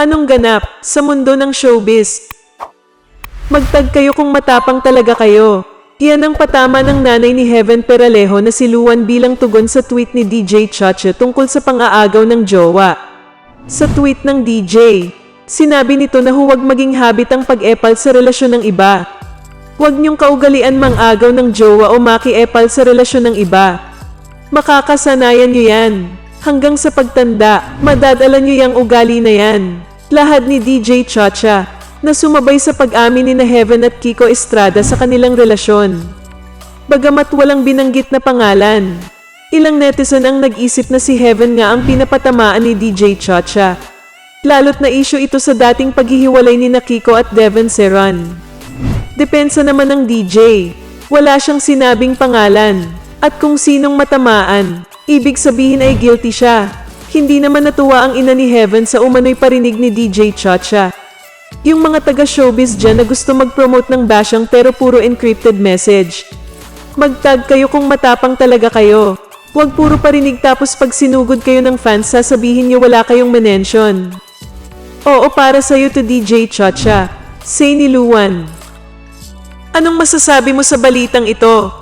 Anong ganap sa mundo ng showbiz? Magtag kayo kung matapang talaga kayo. Yan ang patama ng nanay ni Heaven Peralejo na si Luan bilang tugon sa tweet ni DJ Chacha tungkol sa pang-aagaw ng jowa. Sa tweet ng DJ, sinabi nito na huwag maging habit ang pag-epal sa relasyon ng iba. Huwag niyong kaugalian mang-agaw ng jowa o maki-epal sa relasyon ng iba. Makakasanayan niyo yan. Hanggang sa pagtanda, madadala niyo yung ugali na yan. Lahad ni DJ Chacha, na sumabay sa pag-amin ni na Heaven at Kiko Estrada sa kanilang relasyon. Bagamat walang binanggit na pangalan, ilang netizen ang nag-isip na si Heaven nga ang pinapatamaan ni DJ Chacha. Lalo't na issue ito sa dating paghihiwalay ni na Kiko at Devon Serran. Depensa naman ng DJ. Wala siyang sinabing pangalan. At kung sinong matamaan, ibig sabihin ay guilty siya. Hindi naman natuwa ang ina ni Heaven sa umano'y parinig ni DJ Chacha. Yung mga taga-showbiz dyan na gusto mag-promote ng basyang pero puro encrypted message. Magtag kayo kung matapang talaga kayo. Huwag puro parinig tapos pag sinugod kayo ng fans sasabihin niyo wala kayong mention. Oo para sa'yo to DJ Chacha. Say ni Luan. Anong masasabi mo sa balitang ito?